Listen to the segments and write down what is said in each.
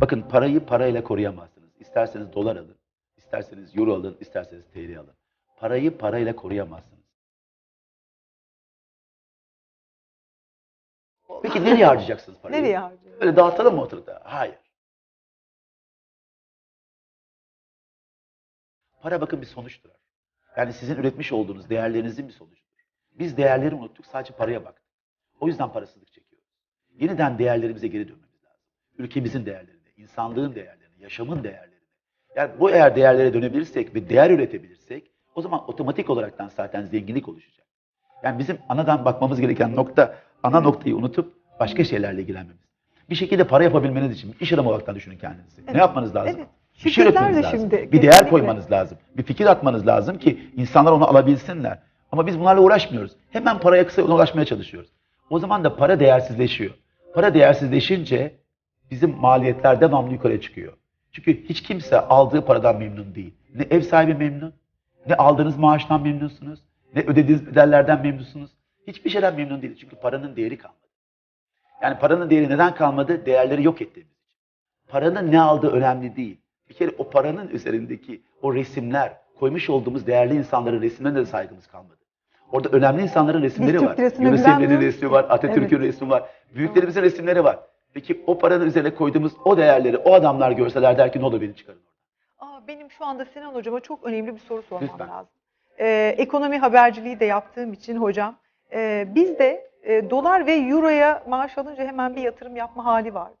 Bakın parayı parayla koruyamazsınız. İsterseniz dolar alın, isterseniz euro alın, isterseniz TL alın. Parayı parayla koruyamazsınız. Peki nereye harcayacaksınız parayı? Nereye harcıyor? Öyle dağıtalım mı ortada? Hayır. Para bakın bir sonuçtur. Yani sizin üretmiş olduğunuz değerlerinizin bir sonucudur. Biz değerleri unuttuk, sadece paraya baktık. O yüzden parasızlık çekiyoruz. Yeniden değerlerimize geri dönmemiz lazım. Ülkemizin değerlerine, insanlığın değerlerine, yaşamın değerlerine. Yani bu eğer değerlere dönebilirsek ve değer üretebilirsek o zaman otomatik olaraktan zaten zenginlik oluşacak. Yani bizim anadan bakmamız gereken nokta, ana noktayı unutup başka şeylerle ilgilenmemiz. Bir şekilde para yapabilmeniz için iş adamı olaraktan düşünün kendinizi. Evet, Ne yapmanız lazım? evet. Bir şey üretmeniz lazım. şimdi bir değer kesinlikle. koymanız lazım. Bir fikir atmanız lazım ki insanlar onu alabilsinler. Ama biz bunlarla uğraşmıyoruz. Hemen paraya kısa ulaşmaya çalışıyoruz. O zaman da para değersizleşiyor. Para değersizleşince bizim maliyetler devamlı yukarı çıkıyor. Çünkü hiç kimse aldığı paradan memnun değil. Ne ev sahibi memnun, ne aldığınız maaştan memnunsunuz, ne ödediğiniz bedellerden memnunsunuz. Hiçbir şeyden memnun değil. Çünkü paranın değeri kalmadı. Yani paranın değeri neden kalmadı? Değerleri yok ettiğimiz için. Paranın ne aldığı önemli değil. Bir kere o paranın üzerindeki o resimler, koymuş olduğumuz değerli insanların resimlerine de saygımız kalmadı. Orada önemli insanların resimleri Türk var. Yunus Emre'nin resmi var, Atatürk'ün resmi var. Büyüklerimizin resimleri var. Peki o paranın üzerine koyduğumuz o değerleri o adamlar görseler der ki ne olur beni çıkarın. Aa, benim şu anda Sinan hocama çok önemli bir soru sormam Lütfen. lazım. Ee, ekonomi haberciliği de yaptığım için hocam, e, bizde e, dolar ve euroya maaş alınca hemen bir yatırım yapma hali vardır.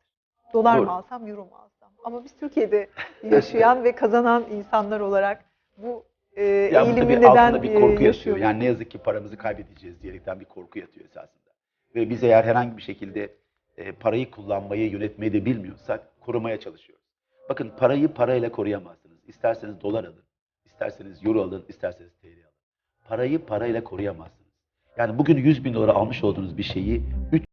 Dolar Doğru. mı alsam, euro mu alsam? Ama biz Türkiye'de yaşayan ve kazanan insanlar olarak bu e, Ya eğilimi bir neden bir e, korku yatıyor. yaşıyoruz? Yani ne yazık ki paramızı kaybedeceğiz diyerekten bir korku yatıyor esasında. Ve biz eğer herhangi bir şekilde e, parayı kullanmayı, yönetmeyi de bilmiyorsak korumaya çalışıyoruz. Bakın parayı parayla koruyamazsınız. İsterseniz dolar alın, isterseniz euro alın, isterseniz TL alın. Parayı parayla koruyamazsınız. Yani bugün 100 bin dolara almış olduğunuz bir şeyi 3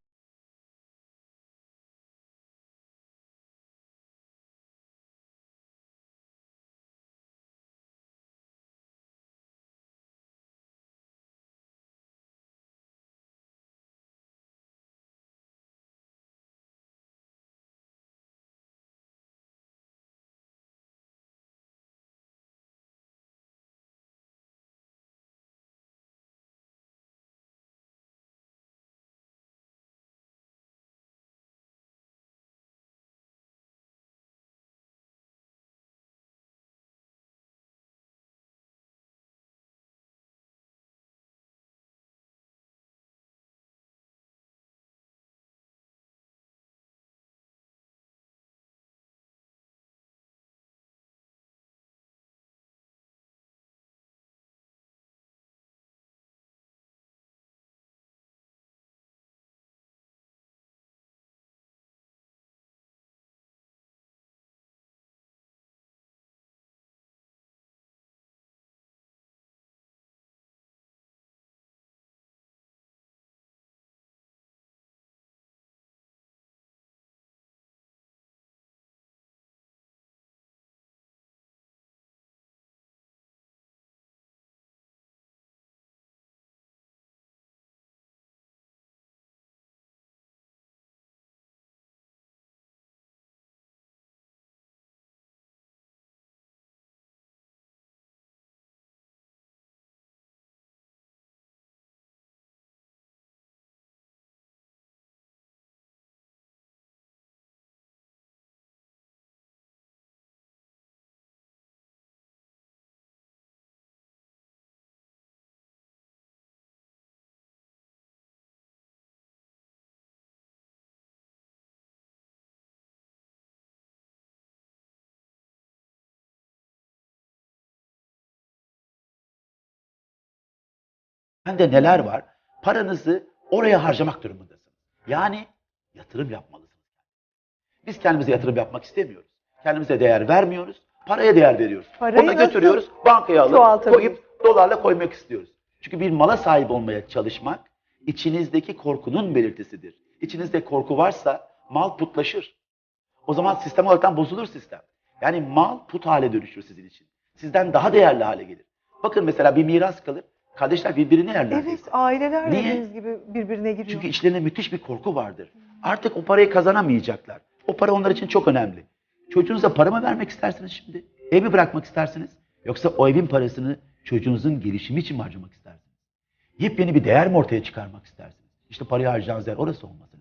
Bende neler var? Paranızı oraya harcamak durumundasınız. Yani yatırım yapmalısınız. Biz kendimize yatırım yapmak istemiyoruz. Kendimize değer vermiyoruz. Paraya değer veriyoruz. Parayı Onu götürüyoruz, bankaya alıp koyup dolarla koymak istiyoruz. Çünkü bir mala sahip olmaya çalışmak içinizdeki korkunun belirtisidir. İçinizde korku varsa mal putlaşır. O zaman sistem olarak bozulur sistem. Yani mal put hale dönüşür sizin için. Sizden daha değerli hale gelir. Bakın mesela bir miras kalır. Kardeşler birbirini yerler. Evet, aileler Niye? dediğiniz gibi birbirine giriyor. Çünkü içlerinde müthiş bir korku vardır. Artık o parayı kazanamayacaklar. O para onlar için çok önemli. Çocuğunuza para mı vermek istersiniz şimdi? Ev mi bırakmak istersiniz? Yoksa o evin parasını çocuğunuzun gelişimi için mi harcamak istersiniz? Yepyeni bir değer mi ortaya çıkarmak istersiniz? İşte parayı harcayacağınız yer orası olması